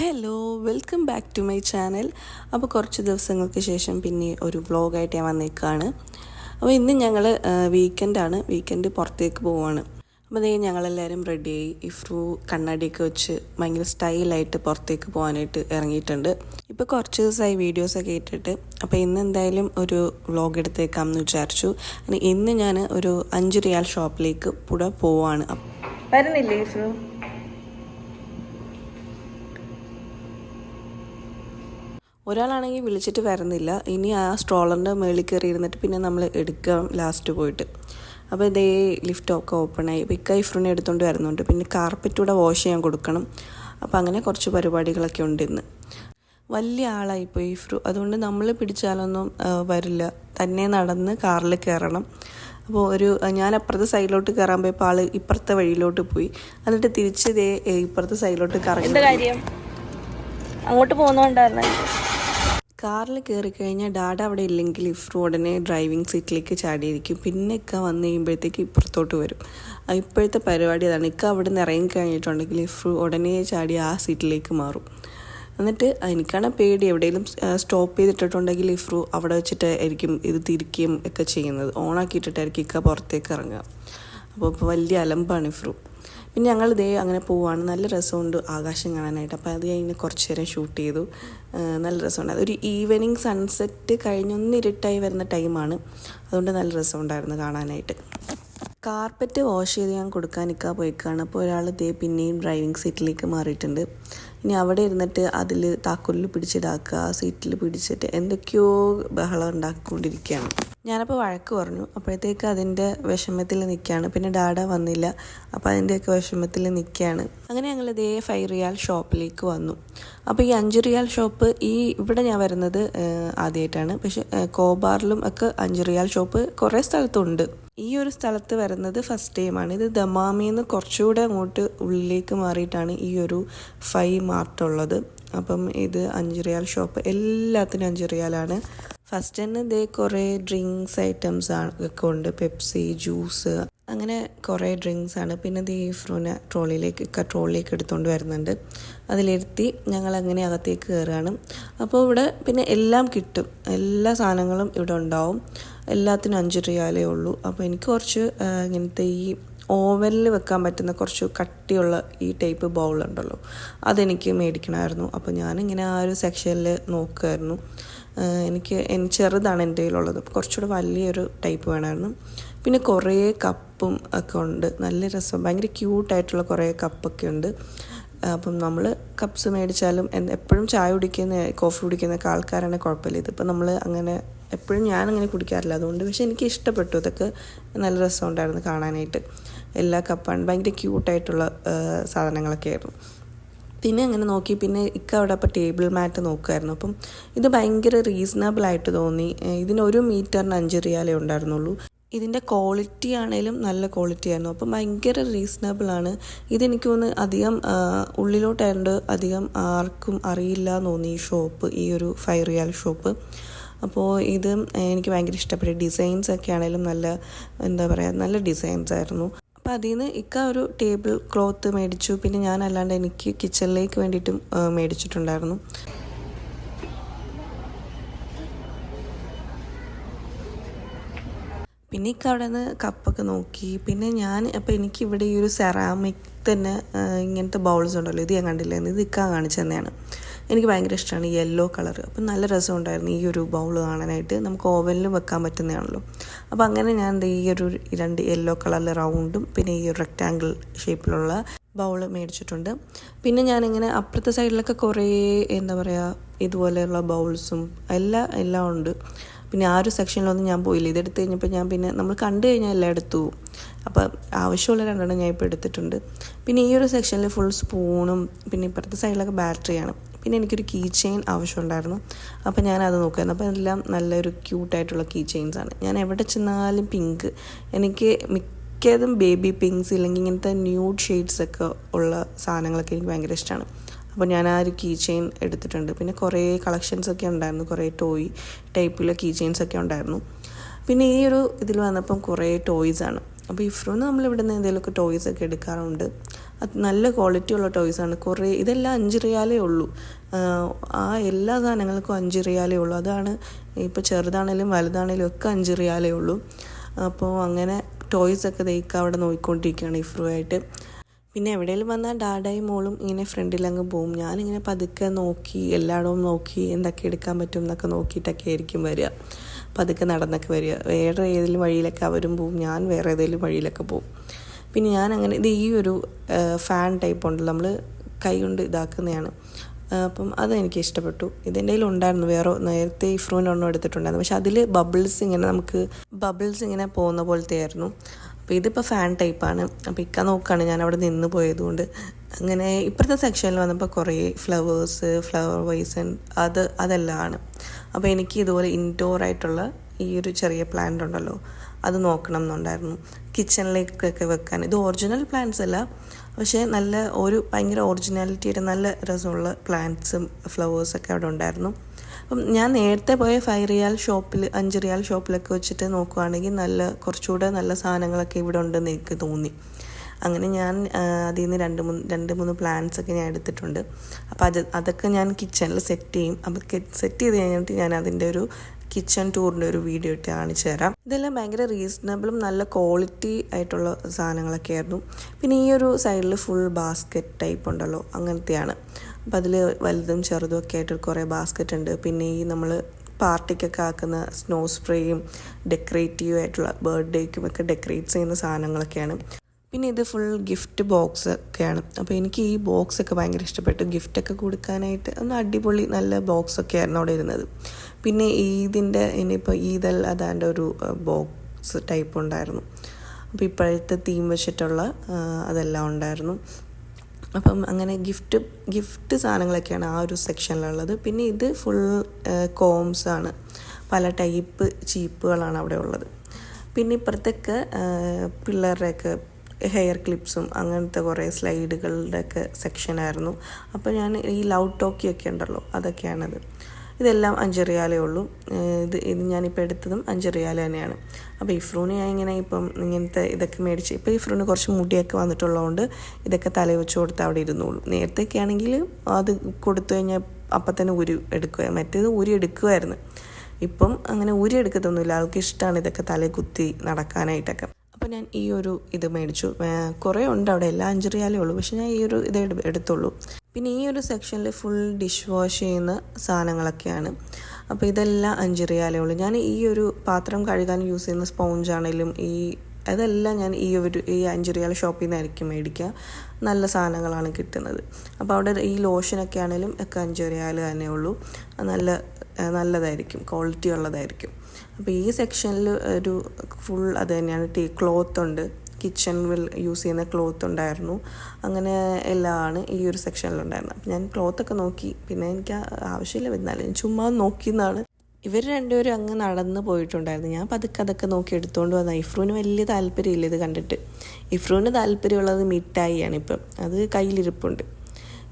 Hello welcome back to my channel അപ്പോൾ കുറച്ച് ദിവസങ്ങൾക്ക് ശേഷം പിന്നെ ഒരു വ്ളോഗായിട്ട് ഞാൻ വന്നേക്കാണ്. അപ്പോൾ ഇന്ന് ഞങ്ങൾ വീക്കെൻഡാണ് വീക്കെൻഡ് പുറത്തേക്ക് പോവാണ്. അപ്പോൾ അതേ ഞങ്ങളെല്ലാവരും റെഡിയായി ഇഫ്രു കണ്ണാടിയൊക്കെ വെച്ച് ഭയങ്കര സ്റ്റൈലായിട്ട് പുറത്തേക്ക് പോകാനായിട്ട് ഇറങ്ങിയിട്ടുണ്ട്. ഇപ്പോൾ കുറച്ച് ദിവസമായി വീഡിയോസൊക്കെ ഇട്ടിട്ട്. അപ്പോൾ ഇന്ന് എന്തായാലും ഒരു വ്ളോഗ് എടുത്തേക്കാം എന്ന് വിചാരിച്ചു. ഇനി ഇന്ന് ഞാൻ ഒരു അഞ്ച് റിയാൽ ഷോപ്പിലേക്ക് കൂടെ പോവാണ്. വരുന്നില്ലേ ഇഫ്രു ഒരാളാണെങ്കിൽ വിളിച്ചിട്ട് വരുന്നില്ല. ഇനി ആ സ്ട്രോളറിന്റെ മേളിൽ കയറി ഇരുന്നിട്ട് പിന്നെ നമ്മൾ എടുക്കാം ലാസ്റ്റ് പോയിട്ട്. അപ്പോൾ ഇതേ ലിഫ്റ്റൊക്കെ ഓപ്പണായി ഇക്ക ഇഫ്രൂനെ എടുത്തുകൊണ്ട് വരുന്നുണ്ട്. പിന്നെ കാർപ്പറ്റ് കൂടെ വാഷ് ചെയ്യാൻ കൊടുക്കണം. അപ്പോൾ അങ്ങനെ കുറച്ച് പരിപാടികളൊക്കെ ഉണ്ട് ഇന്ന്. വലിയ ആളായിപ്പോയി ഫ്രൂ അതുകൊണ്ട് നമ്മൾ പിടിച്ചാലൊന്നും വരില്ല. തന്നെ നടന്ന് കാറിൽ കയറണം. അപ്പോൾ ഒരു ഞാൻ അപ്പുറത്തെ സൈഡിലോട്ട് കയറാൻ പോയപ്പോൾ ആൾ ഇപ്പുറത്തെ വഴിയിലോട്ട് പോയി. എന്നിട്ട് തിരിച്ച് ഇതേ ഇപ്പുറത്തെ സൈഡിലോട്ട് കറങ്ങി. അങ്ങോട്ട് പോകുന്നോണ്ടായിരുന്നെ? കാറിൽ കയറി കഴിഞ്ഞാൽ ഡാഡ അവിടെ ഇല്ലെങ്കിൽ ഇഫ്രു ഉടനെ ഡ്രൈവിംഗ് സീറ്റിലേക്ക് ചാടിയിരിക്കും. പിന്നെ ഇക്ക വന്നു കഴിയുമ്പോഴത്തേക്ക് ഇപ്പുറത്തോട്ട് വരും. ഇപ്പോഴത്തെ പരിപാടി അതാണ്. ഇക്ക അവിടെ നിന്ന് ഇറങ്ങി കഴിഞ്ഞിട്ടുണ്ടെങ്കിൽ ഇഫ്രു ഉടനെ ചാടി ആ സീറ്റിലേക്ക് മാറും. എന്നിട്ട് എനിക്കാണ് പേടി. എവിടെയെങ്കിലും സ്റ്റോപ്പ് ചെയ്തിട്ടിട്ടുണ്ടെങ്കിൽ ഇഫ്രു അവിടെ വെച്ചിട്ട് ആയിരിക്കും ഇത് തിരിക്കുകയും ഒക്കെ ചെയ്യുന്നത്. ഓണാക്കിയിട്ടിട്ടായിരിക്കും ഇക്ക പുറത്തേക്ക് ഇറങ്ങുക. അപ്പോൾ വലിയ അലമ്പാണ് ഇഫ്രു പിന്നെ ഞങ്ങൾ ദേ അങ്ങനെ പോവുകയാണ് നല്ല രസമുണ്ട് ആകാശം കാണാനായിട്ട്. അപ്പോൾ അത് കഴിഞ്ഞ് കുറച്ച് നേരം ഷൂട്ട് ചെയ്തു നല്ല രസമുണ്ട്. അതൊരു ഈവനിങ് സൺസെറ്റ് കഴിഞ്ഞൊന്ന് ഇരുട്ടായി വരുന്ന ടൈമാണ് അതുകൊണ്ട് നല്ല രസമുണ്ടായിരുന്നു കാണാനായിട്ട്. കാർപ്പറ്റ് വാഷ് ചെയ്ത് ഞാൻ കൊടുക്കാൻ നിൽക്കാൻ പോയിക്കാണ്. അപ്പോൾ ഒരാൾ ഇതേ പിന്നെയും ഡ്രൈവിംഗ് സീറ്റിലേക്ക് മാറിയിട്ടുണ്ട്. ഇനി അവിടെ ഇരുന്നിട്ട് അതിൽ താക്കോലിൽ പിടിച്ചിടാക്കുക സീറ്റിൽ പിടിച്ചിട്ട് എന്തൊക്കെയോ ബഹളം ഉണ്ടാക്കിക്കൊണ്ടിരിക്കുകയാണ്. ഞാനപ്പോൾ വഴക്ക് പറഞ്ഞു. അപ്പോഴത്തേക്ക് അതിന്റെ വിഷമത്തിൽ നിൽക്കുകയാണ്. പിന്നെ ഡാഡ വന്നില്ല. അപ്പോൾ അതിന്റെയൊക്കെ വിഷമത്തിൽ നിൽക്കുകയാണ്. അങ്ങനെ ഞങ്ങൾ ഇതേ ഫൈവ് റിയാൽ ഷോപ്പിലേക്ക് വന്നു. അപ്പോൾ ഈ അഞ്ച് റിയാൽ ഷോപ്പ് ഈ ഇവിടെ ഞാൻ വരുന്നത് ആദ്യമായിട്ടാണ്. പക്ഷേ കോബാറിലും ഒക്കെ അഞ്ച് റിയാൽ ഷോപ്പ് കുറേ സ്ഥലത്തുണ്ട്. ഈ ഒരു സ്ഥലത്ത് വരുന്നത് ഫസ്റ്റ് ടൈമാണ് ഇത് ദമാമിന്ന് കുറച്ചുകൂടെ അങ്ങോട്ട് ഉള്ളിലേക്ക് മാറിയിട്ടാണ് ഈ ഒരു ഫൈ മാർട്ട് ഉള്ളത്. അപ്പം ഇത് അഞ്ച് റിയാൽ ഷോപ്പ് എല്ലാത്തിനും അഞ്ച് റിയാലാണ് ഫസ്റ്റ് തന്നെ ഇതേ കുറേ ഡ്രിങ്ക്സ് ഐറ്റംസ് ഒക്കെ ഉണ്ട്. പെപ്സി ജ്യൂസ് അങ്ങനെ കുറേ ഡ്രിങ്ക്സ് ആണ്. പിന്നെ ദേ ഫ്രൂന ട്രോളിയിലേക്ക് ട്രോളിലേക്ക് എടുത്തുകൊണ്ട് വരുന്നുണ്ട്. അതിലിരുത്തി ഞങ്ങൾ അങ്ങനെ അകത്തേക്ക് കയറുകയാണ് അപ്പോൾ ഇവിടെ പിന്നെ എല്ലാം കിട്ടും. എല്ലാ സാധനങ്ങളും ഇവിടെ ഉണ്ടാവും. എല്ലാത്തിനും അഞ്ച് റിയാലേ ഉള്ളൂ. അപ്പോൾ എനിക്ക് കുറച്ച് ഇങ്ങനത്തെ ഈ ഓവനിൽ വെക്കാൻ പറ്റുന്ന കുറച്ച് കട്ടിയുള്ള ഈ ടൈപ്പ് ബൗൾ ഉണ്ടല്ലോ അതെനിക്ക് മേടിക്കണമായിരുന്നു. അപ്പോൾ ഞാനിങ്ങനെ ആ ഒരു സെക്ഷനിൽ നോക്കുമായിരുന്നു എനിക്ക് ചെറുതാണ് എന്റെ കയ്യിലുള്ളത്. കുറച്ചുകൂടെ വലിയൊരു ടൈപ്പ് വേണമായിരുന്നു. പിന്നെ കുറേ കപ്പും ഒക്കെ ഉണ്ട്. നല്ല രസം. ഭയങ്കര ക്യൂട്ടായിട്ടുള്ള കുറേ കപ്പൊക്കെ ഉണ്ട്. അപ്പം നമ്മൾ കപ്സ് മേടിച്ചാലും എപ്പോഴും ചായ കുടിക്കുന്ന കോഫി കുടിക്കുന്നൊക്കെ ആൾക്കാരാണെങ്കിൽ കുഴപ്പമില്ല. ഇതിപ്പോൾ നമ്മൾ അങ്ങനെ എപ്പോഴും ഞാനങ്ങനെ കുടിക്കാറില്ല. അതുകൊണ്ട് പക്ഷെ എനിക്ക് ഇഷ്ടപ്പെട്ടു. ഇതൊക്കെ നല്ല രസമുണ്ടായിരുന്നു കാണാനായിട്ട്. എല്ലാ കപ്പാണ്. ഭയങ്കര ക്യൂട്ടായിട്ടുള്ള സാധനങ്ങളൊക്കെ ആയിരുന്നു. പിന്നെ അങ്ങനെ നോക്കി. പിന്നെ ഇക്ക അവിടെ അപ്പോൾ ടേബിൾ മാറ്റ് നോക്കുമായിരുന്നു അപ്പം ഇത് ഭയങ്കര റീസണബിൾ ആയിട്ട് തോന്നി. ഇതിനൊരു ഇതിന് മീറ്ററിന് അഞ്ച് റിയാലേ ഉണ്ടായിരുന്നുള്ളൂ. ഇതിന്റെ ക്വാളിറ്റി ആണേലും നല്ല ക്വാളിറ്റി ആയിരുന്നു. അപ്പം ഭയങ്കര റീസണബിൾ ആണ്. ഇതെനിക്ക് ഒന്ന് അധികം ഉള്ളിലോട്ടായതുകൊണ്ട് അധികം ആർക്കും അറിയില്ല എന്ന് തോന്നി ഈ ഷോപ്പ് ഈ ഒരു ഫൈവ് റിയാൽ ഷോപ്പ്. അപ്പോൾ ഇത് എനിക്ക് ഭയങ്കര ഇഷ്ടപ്പെട്ട. ഡിസൈൻസ് ഒക്കെ ആണെങ്കിലും നല്ല എന്താ പറയുക നല്ല ഡിസൈൻസ് ആയിരുന്നു. അപ്പോൾ അതിൽ നിന്ന് ഇക്ക ഒരു ടേബിൾ ക്ലോത്ത് മേടിച്ചു. പിന്നെ ഞാൻ അല്ലാണ്ട് എനിക്ക് കിച്ചണിലേക്ക് വേണ്ടിയിട്ടും മേടിച്ചിട്ടുണ്ടായിരുന്നു. പിന്നെ ഇക്ക അവിടെ നിന്ന് കപ്പൊക്കെ നോക്കി. പിന്നെ ഞാൻ അപ്പോൾ എനിക്ക് ഇവിടെ ഈ ഒരു സെറാമിക് തന്നെ ഇങ്ങനത്തെ ബൗൾസ് ഉണ്ടല്ലോ. ഇത് ഞാൻ കണ്ടില്ലായിരുന്നു ഇത് ഇക്ക കാണിച്ചു തന്നെയാണ്. എനിക്ക് ഭയങ്കര ഇഷ്ടമാണ് യെല്ലോ കളർ അപ്പം നല്ല രസം രസമുണ്ടായിരുന്നു ഈ ഒരു ബൗൾ കാണാനായിട്ട്. നമുക്ക് ഓവനിലും വെക്കാൻ പറ്റുന്നതാണല്ലോ. അപ്പോൾ അങ്ങനെ ഞാൻ ഈ ഒരു രണ്ട് യെല്ലോ കളറിലെ റൗണ്ടും പിന്നെ ഈ ഒരു റെക്റ്റാങ്കിൾ ഷേപ്പിലുള്ള ബൗൾ മേടിച്ചിട്ടുണ്ട്. പിന്നെ ഞാനിങ്ങനെ അപ്പുറത്തെ സൈഡിലൊക്കെ കുറേ എന്താ പറയുക ഇതുപോലെയുള്ള ബൗൾസും എല്ലാം എല്ലാം ഉണ്ട്. പിന്നെ ആ ഒരു സെക്ഷനിലൊന്നും ഞാൻ പോയില്ല. ഇതെടുത്ത് കഴിഞ്ഞപ്പോൾ ഞാൻ പിന്നെ നമ്മൾ കണ്ടു കഴിഞ്ഞാൽ എല്ലാം എടുത്തു അപ്പോൾ അപ്പം ആവശ്യമുള്ള രണ്ടെണ്ണം ഞാൻ ഇപ്പോൾ എടുത്തിട്ടുണ്ട്. പിന്നെ ഈ ഒരു സെക്ഷനിൽ ഫുൾ സ്പൂണും പിന്നെ ഇപ്പുറത്തെ സൈഡിലൊക്കെ ബാറ്ററിയാണ് പിന്നെ എനിക്കൊരു കീ ചെയിൻ ആവശ്യമുണ്ടായിരുന്നു. അപ്പോൾ ഞാൻ അത് നോക്കുമായിരുന്നു അപ്പോൾ എല്ലാം നല്ലൊരു ക്യൂട്ടായിട്ടുള്ള കീ ആണ്. ഞാൻ എവിടെ ചെന്നാലും പിങ്ക് എനിക്ക് മിക്കതും ബേബി പിങ്ക്സ് ഇല്ലെങ്കിൽ ഇങ്ങനത്തെ ന്യൂഡ് ഷെയ്ഡ്സ് ഒക്കെ ഉള്ള സാധനങ്ങളൊക്കെ എനിക്ക് ഭയങ്കര ഇഷ്ടമാണ് അപ്പോൾ ഞാൻ ആ ഒരു കീ ചെയിൻ എടുത്തിട്ടുണ്ട്. പിന്നെ കുറേ കളക്ഷൻസ് ഒക്കെ ഉണ്ടായിരുന്നു. കുറേ ടോയ് ടൈപ്പിലെ കീ ചെയിൻസ് ഒക്കെ ഉണ്ടായിരുന്നു. പിന്നെ ഈ ഒരു ഇതിൽ വന്നപ്പം കുറേ ടോയ്സ് ആണ്. അപ്പോൾ ഇഫ്രോന്ന് നമ്മൾ ഇവിടെ നിന്ന് എന്തെങ്കിലുമൊക്കെ ടോയ്സ് ഒക്കെ എടുക്കാറുണ്ട്. അത് നല്ല ക്വാളിറ്റി ഉള്ള ടോയ്സാണ് കുറേ ഇതെല്ലാം അഞ്ച് റിയാലേ ഉള്ളൂ. ആ എല്ലാ സാധനങ്ങൾക്കും അഞ്ച് റിയാലേ ഉള്ളൂ. അതാണ് ഇപ്പോൾ ചെറുതാണേലും വലുതാണേലും ഒക്കെ അഞ്ച് റിയാലേ ഉള്ളൂ. അപ്പോൾ അങ്ങനെ ടോയ്സ് ഒക്കെ തേക്ക് അവിടെ നോക്കിക്കൊണ്ടിരിക്കുകയാണ് ഇഫ്രുവായിട്ട് പിന്നെ എവിടെയെങ്കിലും വന്നാൽ ഡാഡായും മോളും ഇങ്ങനെ ഫ്രണ്ടിലങ്ങ് പോവും. ഞാനിങ്ങനെ പതുക്കെ നോക്കി എല്ലായിടവും നോക്കി എന്തൊക്കെ എടുക്കാൻ പറ്റും എന്നൊക്കെ നോക്കിയിട്ടൊക്കെ ആയിരിക്കും വരിക. പതുക്കെ നടന്നൊക്കെ വരിക. വേറെ ഏതെങ്കിലും വഴിയിലൊക്കെ അവരും പോവും. ഞാൻ വേറെ ഏതെങ്കിലും വഴിയിലൊക്കെ പോവും. പിന്നെ ഞാൻ അങ്ങനെ ഇത് ഈ ഒരു ഫാൻ ടൈപ്പ് ഉണ്ടല്ലോ നമ്മൾ കൈ കൊണ്ട് ഇതാക്കുന്നതാണ്. അപ്പം അത് എനിക്ക് ഇഷ്ടപ്പെട്ടു. ഇതിന്റെ ഉണ്ടായിരുന്നു വേറെ നേരത്തെ ഈ ഫ്രൂവിന്റെ ഒന്നും എടുത്തിട്ടുണ്ടായിരുന്നു. പക്ഷെ അതിൽ ബബിൾസ് ഇങ്ങനെ നമുക്ക് ബബിൾസ് ഇങ്ങനെ പോകുന്ന പോലത്തെ ആയിരുന്നു അപ്പോൾ ഇതിപ്പോൾ ഫാൻ ടൈപ്പാണ് അപ്പോൾ ഇക്ക നോക്കുകയാണ് ഞാൻ അവിടെ നിന്ന് പോയതുകൊണ്ട്. അങ്ങനെ ഇപ്പോഴത്തെ സെക്ഷനിൽ വന്നപ്പോൾ കുറേ ഫ്ലവേഴ്സ് ഫ്ലവർ വൈസ് അത് അതെല്ലാം ആണ്. അപ്പോൾ എനിക്ക് ഇതുപോലെ ഇൻഡോർ ആയിട്ടുള്ള ഈ ഒരു ചെറിയ പ്ലാന്റ് ഉണ്ടല്ലോ അത് നോക്കണം എന്നുണ്ടായിരുന്നു കിച്ചണിലേക്കൊക്കെ വെക്കാൻ. ഇത് ഒറിജിനൽ പ്ലാന്റ്സ് അല്ല. പക്ഷേ നല്ല ഒരു ഭയങ്കര ഒറിജിനാലിറ്റിയുടെ നല്ല രസമുള്ള പ്ലാന്റ്സും ഫ്ലവേഴ്സൊക്കെ അവിടെ ഉണ്ടായിരുന്നു. അപ്പം ഞാൻ നേരത്തെ പോയ ഫൈവ് റിയാൽ ഷോപ്പിൽ അഞ്ച് റിയാൽ ഷോപ്പിലൊക്കെ വെച്ചിട്ട് നോക്കുവാണെങ്കിൽ നല്ല കുറച്ചുകൂടെ നല്ല സാധനങ്ങളൊക്കെ ഇവിടെ ഉണ്ടെന്ന് എനിക്ക് തോന്നി. അങ്ങനെ ഞാൻ അതിൽ നിന്ന് രണ്ട് മൂന്ന് രണ്ട് മൂന്ന് പ്ലാന്റ്സ് ഒക്കെ ഞാൻ എടുത്തിട്ടുണ്ട്. അപ്പോൾ അത് അതൊക്കെ ഞാൻ കിച്ചണിൽ സെറ്റ് ചെയ്യും. അപ്പോൾ സെറ്റ് ചെയ്ത് കഴിഞ്ഞിട്ട് ഞാൻ അതിന്റെ ഒരു കിച്ചൺ ടൂറിന്റെ ഒരു വീഡിയോ ഇട്ട് കാണിച്ചു തരാം. ഇതെല്ലാം ഭയങ്കര റീസണബിളും നല്ല ക്വാളിറ്റി ആയിട്ടുള്ള സാധനങ്ങളൊക്കെ ആയിരുന്നു. പിന്നെ ഈ ഒരു സൈഡിൽ ഫുൾ ബാസ്ക്കറ്റ് ടൈപ്പ് ഉണ്ടല്ലോ അങ്ങനത്തെയാണ്. അപ്പോൾ അതിൽ വലുതും ചെറുതും ഒക്കെ ആയിട്ട് കുറേ ബാസ്ക്കറ്റ് ഉണ്ട്. പിന്നെ ഈ നമ്മൾ പാർട്ടിക്കൊക്കെ ആക്കുന്ന സ്നോ സ്പ്രേയും ഡെക്കറേറ്റീവ് ആയിട്ടുള്ള ബർത്ത്ഡേക്കും ഒക്കെ ഡെക്കറേറ്റ് ചെയ്യുന്ന സാധനങ്ങളൊക്കെയാണ്. പിന്നെ ഇത് ഫുൾ ഗിഫ്റ്റ് ബോക്സ് ഒക്കെയാണ്. അപ്പോൾ എനിക്ക് ഈ ബോക്സ് ഒക്കെ ഭയങ്കര ഇഷ്ടപ്പെട്ടു. ഗിഫ്റ്റൊക്കെ കൊടുക്കാനായിട്ട് ഒന്ന് അടിപൊളി നല്ല ബോക്സ് ഒക്കെ ആയിരുന്നു അവിടെ ഇരുന്നത്. പിന്നെ ഈദിന്റെ ഇനിയിപ്പോൾ ഈദൽ അതാണ്ട് ഒരു ബോക്സ് ടൈപ്പ് ഉണ്ടായിരുന്നു. അപ്പോൾ ഇപ്പോഴത്തെ തീം വെച്ചിട്ടുള്ള അതെല്ലാം ഉണ്ടായിരുന്നു. അപ്പം അങ്ങനെ ഗിഫ്റ്റ് ഗിഫ്റ്റ് സാധനങ്ങളൊക്കെയാണ് ആ ഒരു സെക്ഷനിലുള്ളത് പിന്നെ ഇത് ഫുൾ കോംസ് ആണ്. പല ടൈപ്പ് ചീപ്പുകളാണ് അവിടെ ഉള്ളത്. പിന്നെ ഇപ്പുറത്തൊക്കെ പിള്ളേരുടെയൊക്കെ ഹെയർ ക്ലിപ്സും അങ്ങനത്തെ കുറേ സ്ലൈഡുകളുടെ ഒക്കെ സെക്ഷനായിരുന്നു. അപ്പോൾ ഞാൻ ഈ ലവ് ടോക്കിയൊക്കെ ഉണ്ടല്ലോ അതൊക്കെയാണത്. ഇതെല്ലാം അഞ്ച് റിയാലേ ഉള്ളൂ ഇത് ഇത് ഞാനിപ്പോൾ എടുത്തതും അഞ്ചറിയാലേ തന്നെയാണ്. അപ്പോൾ ഇഫ്രൂന് ഞാൻ ഇങ്ങനെ ഇപ്പം ഇങ്ങനത്തെ ഇതൊക്കെ മേടിച്ച് ഇപ്പോൾ ഇഫ്രൂന് കുറച്ച് മുടിയൊക്കെ വന്നിട്ടുള്ളതുകൊണ്ട് ഇതൊക്കെ തല വെച്ച് കൊടുത്ത് അവിടെ ഇരുന്നോളൂ. നേരത്തെയൊക്കെ ആണെങ്കിൽ അത് കൊടുത്തു കഴിഞ്ഞാൽ അപ്പം തന്നെ ഉരി എടുക്കുക മറ്റേത് ഉരി എടുക്കുമായിരുന്നു. ഇപ്പം അങ്ങനെ ഊരി എടുക്കത്തൊന്നുമില്ല. ആൾക്ക് ഇഷ്ടമാണ് ഇതൊക്കെ തലയിൽ കുത്തി നടക്കാനായിട്ടൊക്കെ. അപ്പോൾ ഞാൻ ഈ ഒരു ഇത് മേടിച്ചു. കുറേ ഉണ്ട് അവിടെ. എല്ലാ അഞ്ച് റിയാലേ ഉള്ളൂ. പക്ഷെ ഞാൻ ഈ ഒരു ഇത് എടു- എടുത്തുള്ളൂ. പിന്നെ ഈ ഒരു സെക്ഷനിൽ ഫുൾ ഡിഷ് വാഷ് ചെയ്യുന്ന സാധനങ്ങളൊക്കെയാണ്. അപ്പോൾ ഇതെല്ലാം അഞ്ച് റിയാലേ ഉള്ളൂ. ഞാൻ ഈ ഒരു പാത്രം കഴുകാൻ യൂസ് ചെയ്യുന്ന സ്പോഞ്ച് ആണെങ്കിലും ഈ അതെല്ലാം ഞാൻ ഈ ഒരു ഈ അഞ്ച് റിയാൽ ഷോപ്പിൽ നിന്നായിരിക്കും മേടിക്കുക. നല്ല സാധനങ്ങളാണ് കിട്ടുന്നത്. അപ്പോൾ അവിടെ ഈ ലോഷനൊക്കെ ആണെങ്കിലും ഒക്കെ അഞ്ച് റിയാൽ തന്നെ ഉള്ളൂ. നല്ല നല്ലതായിരിക്കും. ക്വാളിറ്റി ഉള്ളതായിരിക്കും. അപ്പോൾ ഈ സെക്ഷനിൽ ഒരു ഫുൾ അത് തന്നെയാണ്. ടീ ക്ലോത്ത് ഉണ്ട്. കിച്ചണിൽ യൂസ് ചെയ്യുന്ന ക്ലോത്ത് ഉണ്ടായിരുന്നു. അങ്ങനെ എല്ലാമാണ് ഈ ഒരു സെക്ഷനിലുണ്ടായിരുന്നത് അപ്പം ഞാൻ ക്ലോത്തൊക്കെ നോക്കി. പിന്നെ എനിക്ക് ആവശ്യമില്ല എന്നാലും ഞാൻ ചുമ്മാ നോക്കിയെന്നാണ് ഇവർ രണ്ടുപേരും അങ്ങ് നടന്ന് പോയിട്ടുണ്ടായിരുന്നു. ഞാൻ പതുക്കെ അതൊക്കെ നോക്കി എടുത്തുകൊണ്ട് വന്ന. ഇഫ്രൂന് വലിയ താല്പര്യമില്ല ഇത് കണ്ടിട്ട്. ഇഫ്രൂന് താല്പര്യമുള്ളത് മിഠായിയാണ് ഇപ്പം. അത് കയ്യിലിരിപ്പുണ്ട്.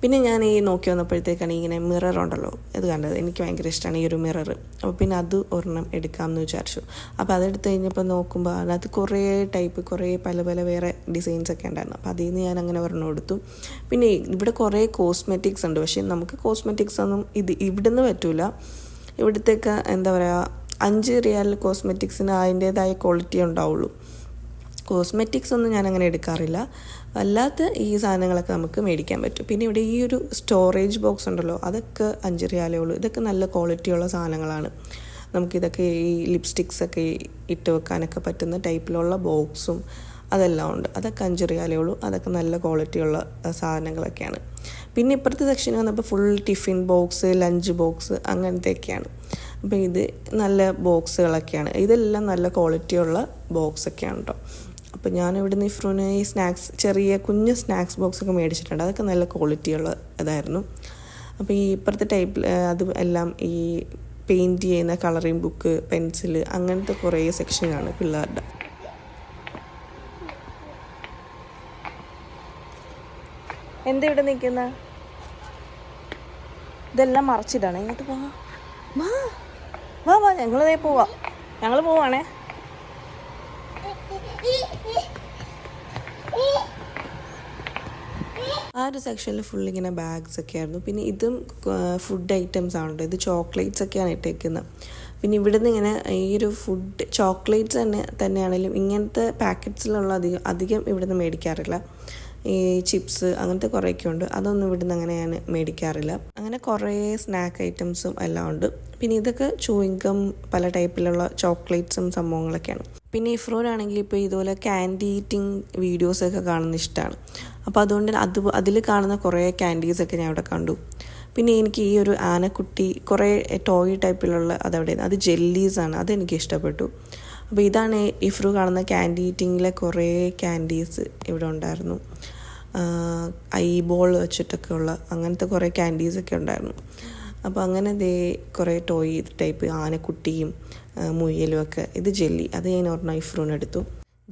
പിന്നെ ഞാൻ ഈ നോക്കി വന്നപ്പോഴത്തേക്കാണ് ഇങ്ങനെ മിറർ ഉണ്ടല്ലോ അത് കണ്ടത്. എനിക്ക് ഭയങ്കര ഇഷ്ടമാണ് ഈ ഒരു മിറർ അപ്പോൾ പിന്നെ അത് ഒരെണ്ണം എടുക്കാമെന്ന് വിചാരിച്ചു. അപ്പോൾ അതെടുത്ത് കഴിഞ്ഞപ്പോൾ നോക്കുമ്പോൾ അതിനകത്ത് കുറേ ടൈപ്പ് കുറേ പല പല വേറെ ഡിസൈൻസ് ഒക്കെ ഉണ്ടായിരുന്നു. അപ്പോൾ അതിൽ നിന്ന് ഞാൻ അങ്ങനെ ഒരെണ്ണം എടുത്തു. പിന്നെ ഇവിടെ കുറേ കോസ്മെറ്റിക്സ് ഉണ്ട്. പക്ഷേ നമുക്ക് കോസ്മെറ്റിക്സ് ഒന്നും ഇത് ഇവിടുന്ന് പറ്റൂല. ഇവിടുത്തേക്ക് എന്താ പറയുക അഞ്ച് റിയാൽ കോസ്മെറ്റിക്സിന് അതിന്റേതായ ക്വാളിറ്റി ഉണ്ടാവുള്ളൂ. കോസ്മെറ്റിക്സ് ഒന്നും ഞാൻ അങ്ങനെ എടുക്കാറില്ല. അല്ലാത്ത ഈ സാധനങ്ങളൊക്കെ നമുക്ക് മേടിക്കാൻ പറ്റും. പിന്നെ ഇവിടെ ഈ ഒരു സ്റ്റോറേജ് ബോക്സ് ഉണ്ടല്ലോ അതൊക്കെ അഞ്ച് റിയാലേ ഉള്ളൂ. ഇതൊക്കെ നല്ല ക്വാളിറ്റിയുള്ള സാധനങ്ങളാണ്. നമുക്കിതൊക്കെ ഈ ലിപ്സ്റ്റിക്സ് ഒക്കെ ഇട്ട് വെക്കാനൊക്കെ പറ്റുന്ന ടൈപ്പിലുള്ള ബോക്സും അതെല്ലാം ഉണ്ട്. അതൊക്കെ അഞ്ച് റിയാലേ ഉള്ളൂ. അതൊക്കെ നല്ല ക്വാളിറ്റിയുള്ള സാധനങ്ങളൊക്കെയാണ്. പിന്നെ ഇപ്പുറത്തെ സെക്ഷനിൽ വന്നപ്പോൾ full tiffin box lunch box അങ്ങനത്തെയൊക്കെയാണ്. അപ്പോൾ ഇത് നല്ല ബോക്സുകളൊക്കെയാണ് ഇതെല്ലാം നല്ല ക്വാളിറ്റിയുള്ള ബോക്സൊക്കെയാണ് കേട്ടോ അപ്പോൾ ഞാൻ ഇവിടുന്ന് ഇഫ്രൂന് ഈ സ്നാക്സ് ചെറിയ കുഞ്ഞ് സ്നാക്സ് ബോക്സ് ഒക്കെ മേടിച്ചിട്ടുണ്ട്. അതൊക്കെ നല്ല ക്വാളിറ്റിയുള്ള ഇതായിരുന്നു. അപ്പോൾ ഈ ഇപ്പുറത്തെ ടൈപ്പിൽ അത് എല്ലാം ഈ പെയിന്റ് ചെയ്യുന്ന കളറിങ് ബുക്ക് പെൻസിൽ അങ്ങനത്തെ കുറേ സെക്ഷനാണ് പിള്ളേരുടെ. എന്താ ഇവിടെ നിൽക്കുന്ന? ഇതെല്ലാം മറച്ചിടാണ് ഇങ്ങോട്ട് പോവാ വാ. വാ വാ പോവാ. ഞങ്ങൾ പോവാണേ. ആ ഒരു സെക്ഷനിൽ ഫുൾ ഇങ്ങനെ ബാഗ്സ് ഒക്കെ ആയിരുന്നു പിന്നെ ഇതും ഫുഡ് ഐറ്റംസ് ആണല്ലോ. ഇത് ചോക്ലേറ്റ്സ് ഒക്കെയാണ് ഇട്ടേക്കുന്നത് പിന്നെ ഇവിടുന്ന് ഇങ്ങനെ ഈ ഒരു ഫുഡ് ചോക്ലേറ്റ്സ് തന്നെ തന്നെയാണെങ്കിലും ഇങ്ങനത്തെ പാക്കറ്റ്സിലുള്ള അധികം അധികം ഇവിടുന്ന് മേടിക്കാറില്ല. ഈ ചിപ്സ് അങ്ങനത്തെ കുറേയൊക്കെ ഉണ്ട്. അതൊന്നും ഇവിടുന്ന് അങ്ങനെ ഞാൻ മേടിക്കാറില്ല. അങ്ങനെ കുറേ സ്നാക്ക് ഐറ്റംസും എല്ലാം ഉണ്ട്. പിന്നെ ഇതൊക്കെ ചൂയിങ്കം പല ടൈപ്പിലുള്ള ചോക്ലേറ്റ്സും സംഭവങ്ങളൊക്കെയാണ്. പിന്നെ ഇഫ്രോനാണെങ്കിൽ ഇപ്പോൾ ഇതുപോലെ ക്യാൻഡി ഈറ്റിംഗ് വീഡിയോസൊക്കെ കാണുന്ന ഇഷ്ടമാണ് അപ്പോൾ അതുകൊണ്ട് അത് അതിൽ കാണുന്ന കുറേ ക്യാൻഡീസൊക്കെ ഞാൻ അവിടെ കണ്ടു. പിന്നെ എനിക്ക് ഈ ഒരു ആനക്കുട്ടി കുറേ ടോയ് ടൈപ്പിലുള്ള അതവിടെ അത് ജെല്ലീസാണ് അതെനിക്ക് ഇഷ്ടപ്പെട്ടു. അപ്പോൾ ഇതാണ് ഇഫ്രു കാണുന്ന ക്യാൻഡി ഈറ്റിങ്ങിലെ കുറേ ക്യാൻഡീസ് ഇവിടെ ഉണ്ടായിരുന്നു. ഐ ബോൾ വെച്ചിട്ടൊക്കെ ഉള്ള അങ്ങനത്തെ കുറേ ക്യാൻഡീസൊക്കെ ഉണ്ടായിരുന്നു. അപ്പോൾ അങ്ങനെ ദേ കുറേ ടോയ് ടൈപ്പ് ആനക്കുട്ടിയും മുയലും ഒക്കെ ഇത് ജെല്ലി. അത് ഞാൻ ഒരെണ്ണം റൂൺ എടുത്തു.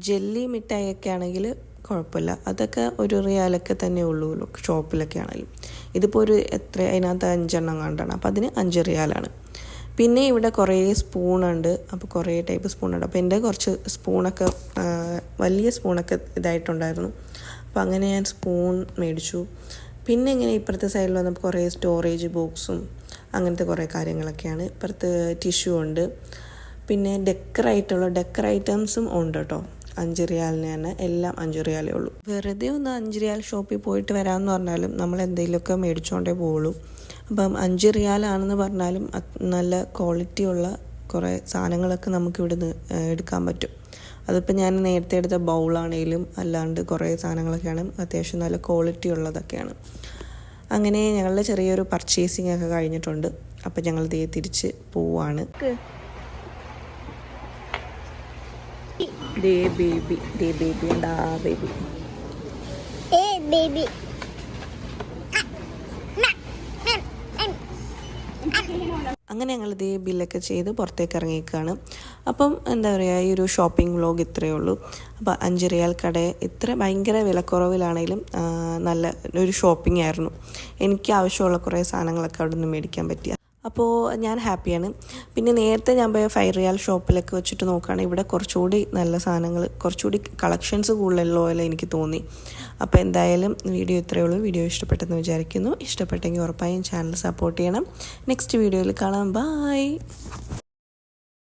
ജെല്ലി മിഠായിയൊക്കെ ആണെങ്കിൽ കുഴപ്പമില്ല അതൊക്കെ ഒരു റിയാലൊക്കെ തന്നെ ഉള്ളൂ ഷോപ്പിലൊക്കെ ആണെങ്കിലും. ഇതിപ്പോൾ ഒരു എത്ര അതിനകത്ത് അഞ്ചെണ്ണം കണ്ടാണ്. അപ്പോൾ അതിന് അഞ്ച് റിയാലാണ് പിന്നെ ഇവിടെ കുറേ സ്പൂണുണ്ട് അപ്പോൾ കുറേ ടൈപ്പ് സ്പൂണുണ്ട് അപ്പോൾ എന്റെ കുറച്ച് സ്പൂണൊക്കെ വലിയ സ്പൂണൊക്കെ ഇതായിട്ടുണ്ടായിരുന്നു. അപ്പോൾ അങ്ങനെ ഞാൻ സ്പൂൺ മേടിച്ചു. പിന്നെ ഇങ്ങനെ ഇപ്പുറത്തെ സൈഡിൽ വന്നപ്പോൾ കുറേ സ്റ്റോറേജ് ബോക്സും അങ്ങനത്തെ കുറേ കാര്യങ്ങളൊക്കെയാണ്. ഇപ്പുറത്ത് ടിഷ്യൂ ഉണ്ട്. പിന്നെ ഡെക്കറായിട്ടുള്ള ഡെക്കർ ഐറ്റംസും ഉണ്ട് കേട്ടോ അഞ്ച് റിയാലിന് തന്നെ എല്ലാം അഞ്ച് റിയാലേ ഉള്ളൂ. വെറുതെ ഒന്ന് അഞ്ച് റിയാൽ ഷോപ്പിൽ പോയിട്ട് വരാമെന്ന് പറഞ്ഞാലും നമ്മൾ എന്തെങ്കിലുമൊക്കെ മേടിച്ചുകൊണ്ടേ പോവുള്ളൂ. അപ്പം അഞ്ച് റിയാലാണെന്ന് പറഞ്ഞാലും നല്ല ക്വാളിറ്റിയുള്ള കുറേ സാധനങ്ങളൊക്കെ നമുക്ക് ഇവിടുന്ന് എടുക്കാൻ പറ്റും. അതിപ്പോൾ ഞാൻ നേരത്തെ എടുത്ത ബൗളാണെങ്കിലും അല്ലാണ്ട് കുറേ സാധനങ്ങളൊക്കെയാണ് അത്യാവശ്യം നല്ല ക്വാളിറ്റി ഉള്ളതൊക്കെയാണ്. അങ്ങനെ ഞങ്ങളുടെ ചെറിയൊരു പർച്ചേസിങ് ഒക്കെ കഴിഞ്ഞിട്ടുണ്ട്. അപ്പം ഞങ്ങൾ ദേ തിരിച്ച് പോവാണ്. ദേ ബേബി ദേ ബേബി ബേബി baby. അങ്ങനെ ഞങ്ങൾ ഇതേ ബില്ലൊക്കെ ചെയ്ത് പുറത്തേക്ക് ഇറങ്ങിയേക്കാണ്. അപ്പം എന്താ പറയുക ഈ ഒരു ഷോപ്പിംഗ് വ്ലോഗ് ഇത്രയേ ഉള്ളൂ. അപ്പോൾ അഞ്ച് റിയാൽ കട ഇത്ര ഭയങ്കര വിലക്കുറവിലാണെങ്കിലും നല്ല ഒരു ഷോപ്പിംഗ് ആയിരുന്നു. എനിക്ക് ആവശ്യമുള്ള കുറേ സാധനങ്ങളൊക്കെ അവിടെ നിന്ന് മേടിക്കാൻ പറ്റിയ അപ്പോൾ ഞാൻ ഹാപ്പിയാണ്. പിന്നെ നേരത്തെ ഞാൻ പോയ ഫൈവ് റിയാൽ ഷോപ്പിലൊക്കെ വെച്ചിട്ട് നോക്കുകയാണെങ്കിൽ ഇവിടെ കുറച്ചുകൂടി നല്ല സാധനങ്ങൾ കുറച്ചുകൂടി കളക്ഷൻസ് കൂടുതലുള്ള പോലെ എനിക്ക് തോന്നി. അപ്പോൾ എന്തായാലും വീഡിയോ ഇത്രയേ ഉള്ളൂ. വീഡിയോ ഇഷ്ടപ്പെട്ടെന്ന് വിചാരിക്കുന്നു. ഇഷ്ടപ്പെട്ടെങ്കിൽ ഉറപ്പായും ചാനൽ സപ്പോർട്ട് ചെയ്യണം. നെക്സ്റ്റ് വീഡിയോയിൽ കാണാം. ബായ്